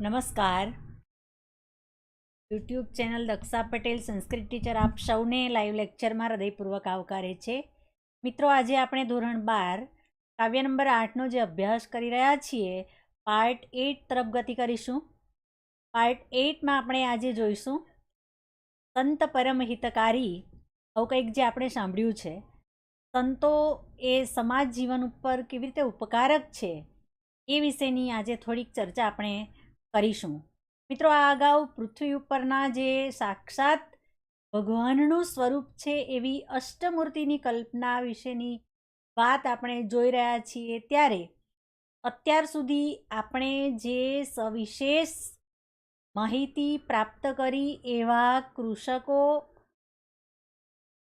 નમસ્કાર YouTube channel Daksha Patel Sanskrit teacher આપ સૌને લાઈવ લેક્ચરમાં હૃદયપૂર્વક આવકારે છે મિત્રો આજે આપણે ધોરણ બાર કાવ્ય નંબર આઠનો જે અભ્યાસ કરી રહ્યા છીએ પાર્ટ એઇટ તરફ ગતિ કરીશું પાર્ટ એઇટમાં આપણે આજે જોઈશું સંત પરમ હિતકારી આવું કંઈક જે આપણે સાંભળ્યું છે। સંતો એ સમાજ જીવન ઉપર કેવી રીતે ઉપકારક છે, એ વિશેની આજે થોડીક ચર્ચા આપણે કરીશું. મિત્રો, આ અગાઉ પૃથ્વી ઉપરના જે સાક્ષાત ભગવાનનું સ્વરૂપ છે, એવી અષ્ટમૂર્તિની કલ્પના વિશેની વાત આપણે જોઈ રહ્યા છીએ, ત્યારે અત્યાર સુધી આપણે જે સવિશેષ માહિતી પ્રાપ્ત કરી, એવા કૃષકો,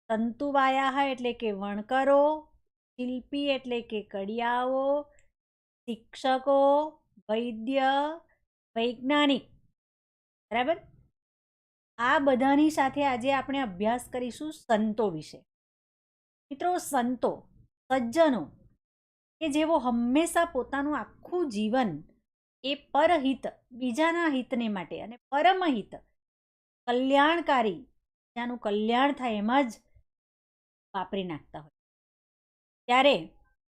તંતુવાયા એટલે કે વણકરો, શિલ્પી એટલે કે કડિયાઓ, શિક્ષકો, વૈદ્ય વૈજ્ઞાનિક. બરાબર? આ બધાની સાથે આજે આપણે અભ્યાસ કરીશું સંતો વિશે. મિત્રો, સંતો, સજ્જનો, કે જેઓ હંમેશા પોતાનું આખું જીવન એ પરહિત, બીજાના હિતને માટે અને પરમહિત, કલ્યાણકારી, બીજાનું કલ્યાણ થાય એમાં જ વાપરી નાખતા હોય. ત્યારે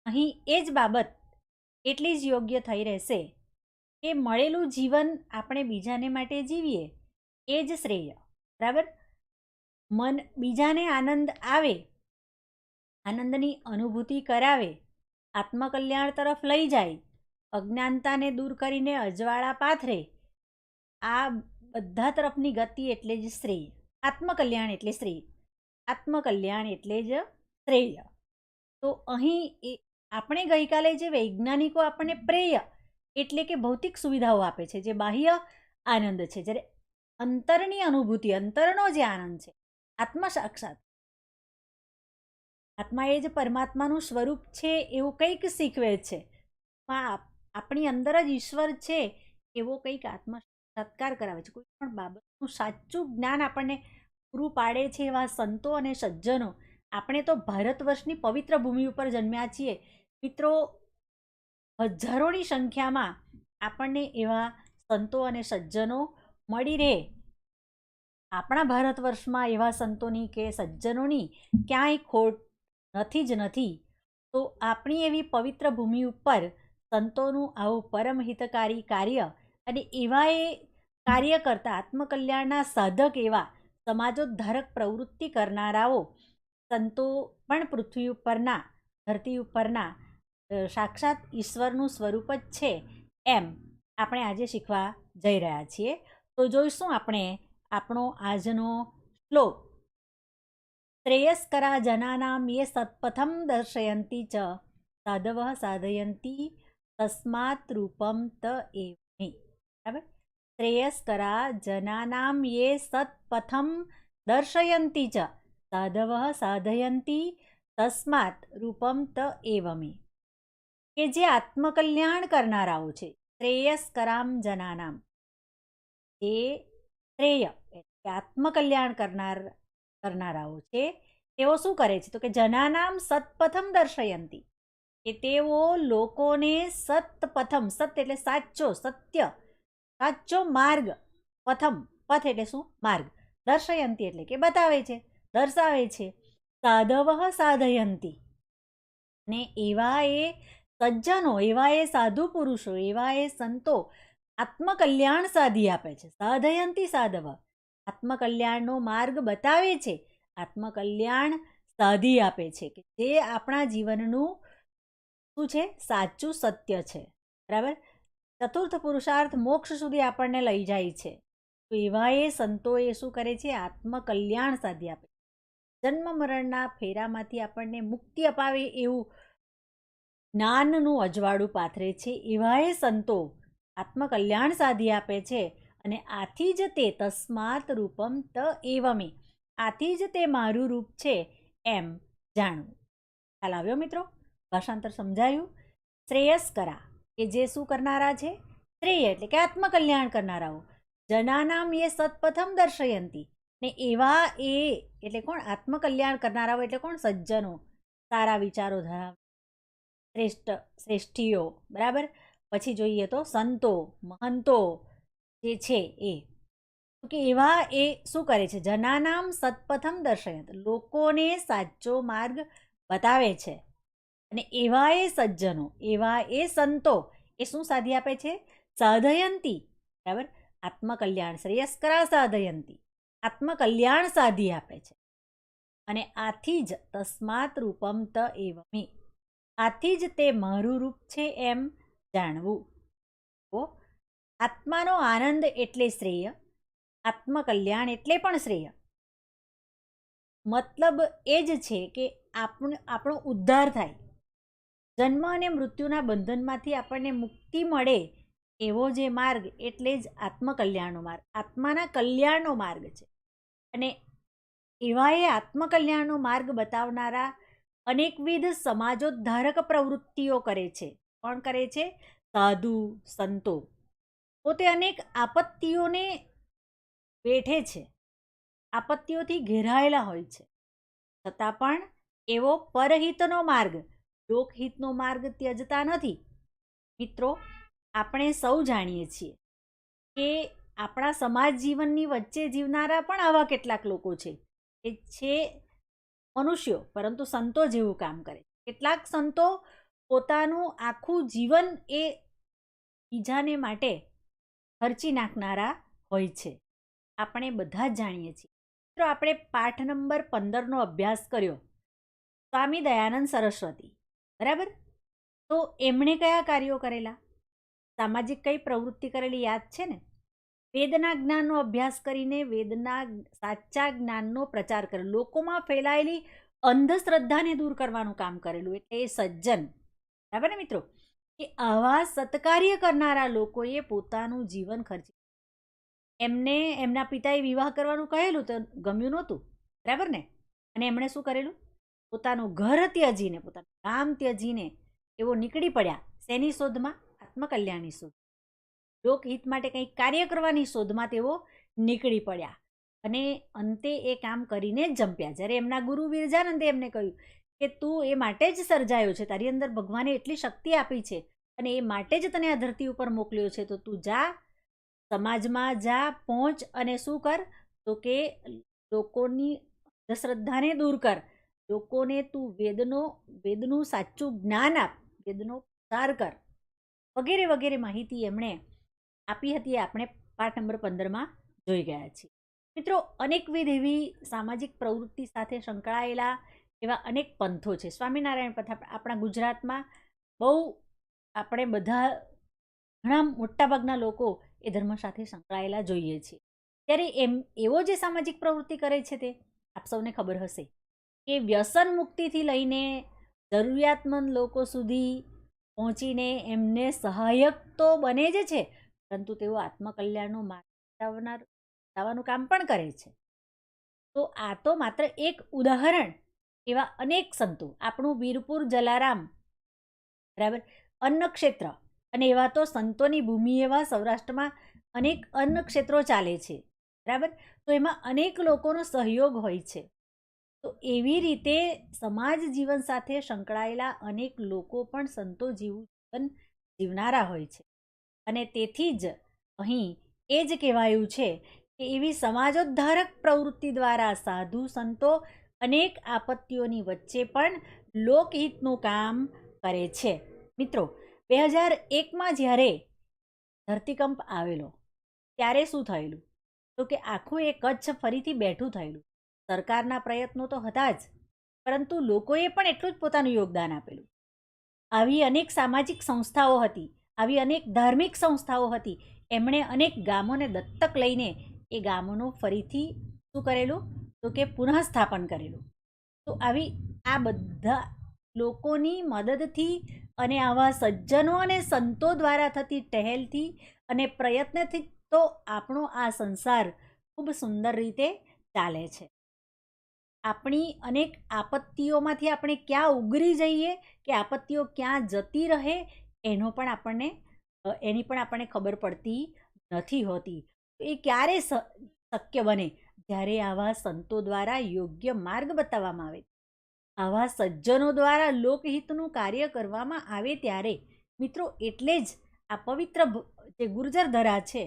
અહીં એ જ બાબત એટલી જ યોગ્ય થઈ રહેશે કે મળેલું જીવન આપણે બીજાને માટે જીવીએ, એ જ શ્રેય. બરાબર? મન બીજાને આનંદ આવે, આનંદની અનુભૂતિ કરાવે, આત્મકલ્યાણ તરફ લઈ જાય, અજ્ઞાનતાને દૂર કરીને અજવાળા પાથરે, આ બધા તરફની ગતિ એટલે જ શ્રેય. આત્મકલ્યાણ એટલે શ્રેય. આત્મકલ્યાણ એટલે જ શ્રેય. તો અહીં એ આપણે ગઈકાલે જે વૈજ્ઞાનિકો આપણને પ્રેય એટલે કે ભૌતિક સુવિધાઓ આપે છે, જે બાહ્ય આનંદ છે, જ્યારે અંતરની અનુભૂતિ, અંતરનો જે આનંદ છે, આત્મા સાક્ષાત. આત્મા એ જ પરમાત્માનું સ્વરૂપ છે એવું કંઈક શીખવે છે આપણી અંદર જ ઈશ્વર છે એવો કંઈક આત્મા સત્કાર કરાવે છે. કોઈ પણ બાબતનું સાચું જ્ઞાન આપણને પૂરું પાડે છે એવા સંતો અને સજ્જનો. આપણે તો ભારત વર્ષની પવિત્ર ભૂમિ ઉપર જન્મ્યા છીએ. મિત્રો હજારોની સંખ્યામાં આપણને એવા સંતો અને સજ્જનો મળી રહે. આપણા ભારત વર્ષમાં એવા સંતોની કે સજ્જનોની ક્યાંય ખોટ નથી જ નથી. તો આપણી એવી પવિત્ર ભૂમિ ઉપર સંતોનું આવું પરમ હિતકારી કાર્ય અને એવા એ કાર્ય કરતા આત્મકલ્યાણના સાધક એવા સમાજોદ્ધારક પ્રવૃત્તિ કરનારાઓ સંતો પણ પૃથ્વી ઉપરના, ધરતી ઉપરના સાક્ષાત ઈશ્વરનું સ્વરૂપ જ છે એમ આપણે આજે શીખવા જઈ રહ્યા છીએ. તો જોઈશું આપણે આપણો આજનો શ્લોક. શ્રેયસ્કરા જનાનામ યે સત્પથમ દર્શયંતી ચ, સાધવ સાધયંતી તસ્માત રૂપમ ત એવમી. બરાબર? શ્રેયસ્કરા જનાનામ યે સત્પથમ દર્શયંતી ચ, સાધવ સાધયંતી તસ્માત રૂપમ ત એવમી. કે જે આત્મકલ્યાણ કરનારાઓ છે. શ્રેયસ્કરામ જનાનામ. જે શ્રેય એટલે આત્મકલ્યાણ કરનાર, કરનારાઓ છે. તેઓ શું કરે છે? તો કે જનાનામ સત્પથમ દર્શયંતી. કે તેઓ લોકોને સતપથમ સત્ય એટલે સાચો, સત્ય, સાચો માર્ગ, પથમ, પથ એટલે શું? માર્ગ. દર્શયંતી એટલે કે બતાવે છે, દર્શાવે છે. સાધવ સાધયંતી. ને એવા એ સજ્જનો, એવા એ સાધુ પુરુષો, એવા એ સંતો આત્મકલ્યાણ સાધી આપે છે, સાધયંતી સાધવ. આત્મકલ્યાણનો માર્ગ બતાવે છે, આત્મકલ્યાણ સાધી આપે છે કે જે આપણા જીવનનું શું છે? સાચું સત્ય છે. બરાબર? ચતુર્થ પુરુષાર્થ મોક્ષ સુધી આપણને લઈ જાય છે. તો એવા એ સંતો એ શું કરે છે? આત્મકલ્યાણ સાધી આપે જન્મ મરણના ફેરામાંથી આપણને મુક્તિ અપાવે એવું જ્ઞાનનું અજવાળું પાથરે છે એવા એ સંતો આત્મકલ્યાણ સાધી આપે છે અને આથી જ તે તસ્માત રૂપમ ત એવમે, આથી જ તે મારું રૂપ છે એમ જાણવું. ખ્યાલ આવ્યો મિત્રો? ભાષાંતર સમજાયું? શ્રેયસ્કરા કે જે શું કરનારા છે? શ્રેય એટલે કે આત્મકલ્યાણ કરનારાઓ. જનાનામ એ સત્પથમ દર્શયંતી. ને એવા એ એટલે કોણ? આત્મકલ્યાણ કરનારાઓ એટલે કોણ? સજ્જનો. સારા વિચારો ધરાવ શ્રેષ્ઠ, શ્રેષ્ઠીઓ, બરાબર? પછી જોઈએ તો સંતો, મહંતો જે છે એ. કે એવા એ શું કરે છે? જનાનામ સત્પથમ દર્શયત. લોકોને સાચો માર્ગ બતાવે છે. અને એવા એ સજ્જનો, એવા એ સંતો એ શું સાધી આપે છે? સાધયંતી, બરાબર? આત્મકલ્યાણ, શ્રેયસ્કરા સાધયંતી. આત્મકલ્યાણ સાધી આપે છે. અને આથી જ તસ્માત રૂપમ ત એવમી. આથી જ તે મારું રૂપ છે એમ જાણવું. તો આત્માનો આનંદ એટલે શ્રેય, આત્મકલ્યાણ એટલે પણ શ્રેય. મતલબ એ જ છે કે આપણ, આપણો ઉદ્ધાર થાય. જન્મ અને મૃત્યુના બંધનમાંથી આપણને મુક્તિ મળે એવો જે માર્ગ એટલે જ આત્મકલ્યાણનો માર્ગ. આત્માના કલ્યાણનો માર્ગ છે. અને એવા એ આત્મકલ્યાણનો માર્ગ બતાવનારા અનેકવિધ સમાજોદ્ધારક પ્રવૃત્તિઓ કરે છે. કોણ કરે છે? સાધુ, સંતો. પોતે અનેક આપત્તિઓને વેઠે છે. આપત્તિઓથી ઘેરાયેલા હોય છે. છતાં પણ એવો પરહિતનો માર્ગ, લોકહિતનો માર્ગ ત્યજતા નથી. મિત્રો, આપણે સૌ જાણીએ છીએ કે આપણા સમાજ જીવનની વચ્ચે જીવનારા પણ આવા કેટલાક લોકો છે. કે છે મનુષ્યો, પરંતુ સંતો જેવું કામ કરે. કેટલાક સંતો પોતાનું આખું જીવન એ બીજાને માટે ખર્ચી નાખનારા હોય છે. આપણે બધા જ જાણીએ છીએ. મિત્રો, આપણે પાઠ નંબર પંદરનો અભ્યાસ કર્યો. સ્વામી દયાનંદ સરસ્વતી. બરાબર? તો એમણે કયા કાર્યો કરેલા? સામાજિક કઈ પ્રવૃત્તિ કરેલી યાદ છે ને? વેદના જ્ઞાનનો અભ્યાસ કરીને વેદના સાચા જ્ઞાનનો પ્રચાર કરે. લોકોમાં ફેલાયેલી અંધશ્રદ્ધાને દૂર કરવાનું કામ કરેલું એટલે એ સજ્જન. બરાબર ને મિત્રો? કે આવા સત્કાર્ય કરનારા લોકોએ પોતાનું જીવન ખર્ચી એમને, એમના પિતાએ વિવાહ કરવાનું કહેલું તો ગમ્યું નહોતું. બરાબર ને? અને એમણે શું કરેલું? પોતાનું ઘર ત્યજીને, પોતાનું ગામ ત્યજીને એવો નીકળી પડ્યા શેની શોધમાં? આત્મકલ્યાણની શોધ. લોકહિત માટે કંઈક કાર્ય કરવાની શોધમાં તેઓ નીકળી પડ્યા. અને અંતે એ કામ કરીને જંપ્યા જ્યારે એમના ગુરુ વિરજાનંદે એમને કહ્યું કે, તું એ માટે જ સર્જાયો છે. તારી અંદર ભગવાને એટલી શક્તિ આપી છે અને એ માટે જ તને આ ધરતી ઉપર મોકલ્યો છે. તો તું જા, સમાજમાં જા, પહોંચ અને શું કર? તો કે લોકોની અંધશ્રદ્ધાને દૂર કર. લોકોને તું વેદનો, વેદનું સાચું જ્ઞાન આપ. વેદનો પ્રસાર કર. વગેરે વગેરે માહિતી એમણે આપી હતી એ આપણે પાઠ નંબર પંદરમાં જોઈ ગયા છીએ. મિત્રો, અનેકવિધ એવી સામાજિક પ્રવૃત્તિ સાથે સંકળાયેલા એવા અનેક પંથો છે. સ્વામિનારાયણ પંથ આપણા ગુજરાતમાં બહુ આપણે બધા ઘણા મોટાભાગના લોકો એ ધર્મ સાથે સંકળાયેલા જોઈએ છીએ. ત્યારે એમ, એવો જે સામાજિક પ્રવૃત્તિ કરે છે તે, આપ સૌને ખબર હશે કે વ્યસન મુક્તિથી લઈને જરૂરિયાતમંદ લોકો સુધી પહોંચીને એમને સહાયક તો બને જ છે પરંતુ તેઓ આત્મકલ્યાણનો માર્ગ બતાવવાનું કામ પણ કરે છે. તો આ તો માત્ર એક ઉદાહરણ એવા અનેક સંતો, આપણું વીરપુર જલારામ, બરાબર અન્ન ક્ષેત્ર અને એવા તો સંતોની ભૂમિ એવા સૌરાષ્ટ્રમાં અનેક અન્ન ક્ષેત્રો ચાલે છે, બરાબર? તો એમાં અનેક લોકોનો સહયોગ હોય છે. તો એવી રીતે સમાજ જીવન સાથે સંકળાયેલા અનેક લોકો પણ સંતો જેવું, જીવન જીવનારા હોય છે. અને તેથી જ અહીં એ જ કહેવાયું છે કે એવી સમાજોદ્ધારક પ્રવૃત્તિ દ્વારા સાધુ સંતો અનેક આપત્તિઓની વચ્ચે પણ લોકહિતનું કામ કરે છે. મિત્રો બે હજાર એકમાં જ્યારે ધરતીકંપ આવેલો, ત્યારે શું થયેલું? તો કે આખું એ કચ્છ ફરીથી બેઠું થયેલું. સરકારના પ્રયત્નો તો હતા જ, પરંતુ લોકોએ પણ એટલું જ પોતાનું યોગદાન આપેલું. આવી અનેક સામાજિક સંસ્થાઓ હતી આવી અનેક ધાર્મિક સંસ્થાઓ હતી. એમણે અનેક ગામોને દત્તક લઈને એ ગામોનું ફરીથી શું કરેલું? તો કે પુનઃસ્થાપન કરેલું. તો આવી આ બધા લોકોની મદદથી અને આવા સજ્જનો અને સંતો દ્વારા થતી ટહેલથી અને પ્રયત્નથી તો આપણો આ સંસાર ખૂબ સુંદર રીતે ચાલે છે. આપણી અનેક આપત્તિઓમાંથી આપણે ક્યાં ઉગરી જઈએ, કે આપત્તિઓ ક્યાં જતી રહે એનો પણ આપણને એની પણ આપણને ખબર પડતી નથી હોતી. એ ક્યારે શક્ય બને? જ્યારે આવા સંતો દ્વારા યોગ્ય માર્ગ બતાવવામાં આવે. આવા સજ્જનો દ્વારા લોકહિતનું કાર્ય કરવામાં આવે ત્યારે, મિત્રો, એટલે જ આ પવિત્ર જે ગુર્જર ધરા છે,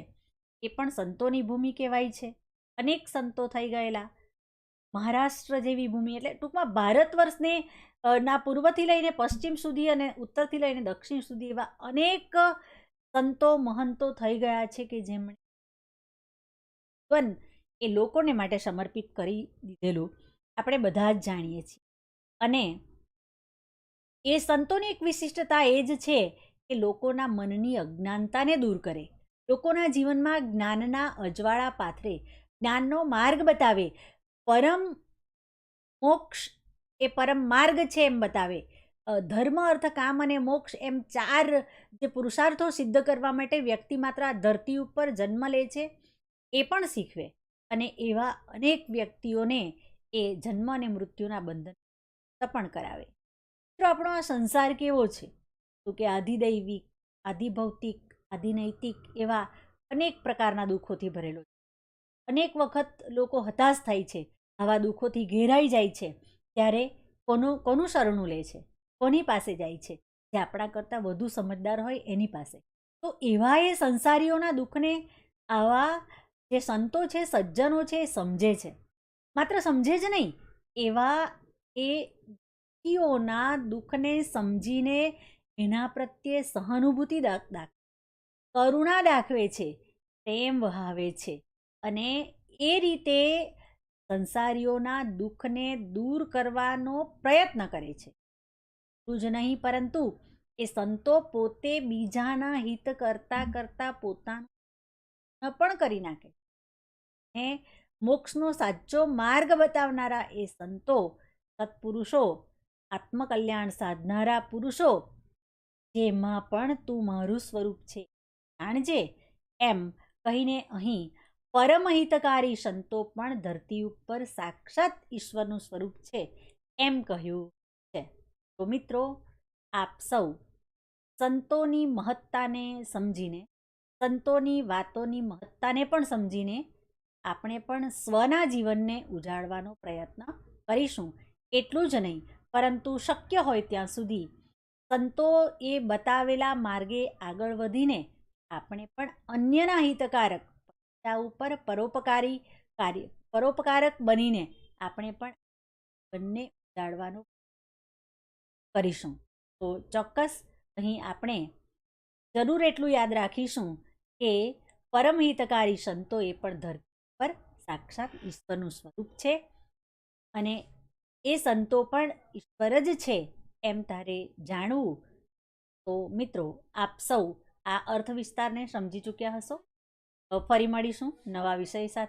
એ પણ સંતોની ભૂમિ કહેવાય છે. અનેક સંતો થઈ ગયેલા. મહારાષ્ટ્ર જેવી ભૂમિ એટલે ટૂંકમાં ભારત વર્ષને ના પૂર્વથી લઈને પશ્ચિમ સુધી અને ઉત્તરથી લઈને દક્ષિણ સુધી એવા અનેક સંતો, મહંતો થઈ ગયા છે કે જેમણે જીવન એ લોકોને માટે સમર્પિત કરી દીધેલું આપણે બધા જ જાણીએ છીએ. અને એ સંતોની એક વિશિષ્ટતા એ જ છે કે લોકોના મનની અજ્ઞાનતાને દૂર કરે. લોકોના જીવનમાં જ્ઞાનના અજવાળા પાથરે જ્ઞાનનો માર્ગ બતાવે. પરમ મોક્ષ એ પરમ માર્ગ છે એમ બતાવે. ધર્મ અર્થ કામ અને મોક્ષ એમ ચાર જે પુરુષાર્થો સિદ્ધ કરવા માટે વ્યક્તિ માત્ર આ ધરતી ઉપર જન્મ લે છે, એ પણ શીખવે. અને એવા અનેક વ્યક્તિઓને એ જન્મ અને મૃત્યુના બંધન પણ કરાવે. મિત્રો, આપણો આ સંસાર કેવો છે? તો કે આધિદૈવિક, આધિભૌતિક, આધિનૈતિક એવા અનેક પ્રકારના દુઃખોથી ભરેલો છે. અનેક વખત લોકો હતાશ થાય છે આવા દુઃખોથી ઘેરાઈ જાય છે, ત્યારે કોનું કોનું શરણું લે છે? કોની પાસે જાય છે? જે આપણા કરતાં વધુ સમજદાર હોય એની પાસે. તો એવા એ સંસારીઓના દુઃખને આવા જે સંતો છે, સજ્જનો છે, એ સમજે છે. માત્ર સમજે જ નહીં, એવા એ વ્યક્તિઓના દુઃખને સમજીને એના પ્રત્યે સહાનુભૂતિ દાખ કરુણા દાખવે છે, પ્રેમ વહાવે છે. અને એ રીતે સંસારીઓના દુઃખને દૂર કરવાનો પ્રયત્ન કરે છે. એટલું જ નહીં, પરંતુ એ સંતો પોતે બીજાના હિત કરતા કરતા પોતાનું પણ કરી નાખે. ને મોક્ષનો સાચો માર્ગ બતાવનારા એ સંતો, સત્પુરુષો, આત્મકલ્યાણ સાધનારા પુરુષો, જેમાં પણ તું મારું સ્વરૂપ છે, જાણજે, એમ કહીને અહીં પરમહિતકારી સંતો પણ ધરતી ઉપર સાક્ષાત ઈશ્વરનું સ્વરૂપ છે એમ કહ્યું છે. તો મિત્રો, આપ સૌ સંતોની મહત્તાને સમજીને, સંતોની વાતોની મહત્તાને પણ સમજીને આપણે પણ સ્વના જીવનને ઉજાડવાનો પ્રયત્ન કરીશું. એટલું જ નહીં, પરંતુ શક્ય હોય ત્યાં સુધી સંતો એ બતાવેલા માર્ગે આગળ વધીને આપણે પણ અન્યના હિતકારક પૈસા ઉપર પરોપકારી કાર્ય, પરોપકારક બનીને આપણે પણ બંને ઉજાડવાનું કરીશું. તો ચોક્કસ અહીં આપણે જરૂર એટલું યાદ રાખીશું કે પરમહિતકારી સંતો એ પણ ધરતી પર સાક્ષાત ઈશ્વરનું સ્વરૂપ છે અને એ સંતો પણ ઈશ્વર જ છે એમ તારે જાણવું. તો મિત્રો, આપ સૌ આ અર્થ વિસ્તારને સમજી ચૂક્યા હશો? ફરી મળીશું નવા વિષય સાથે.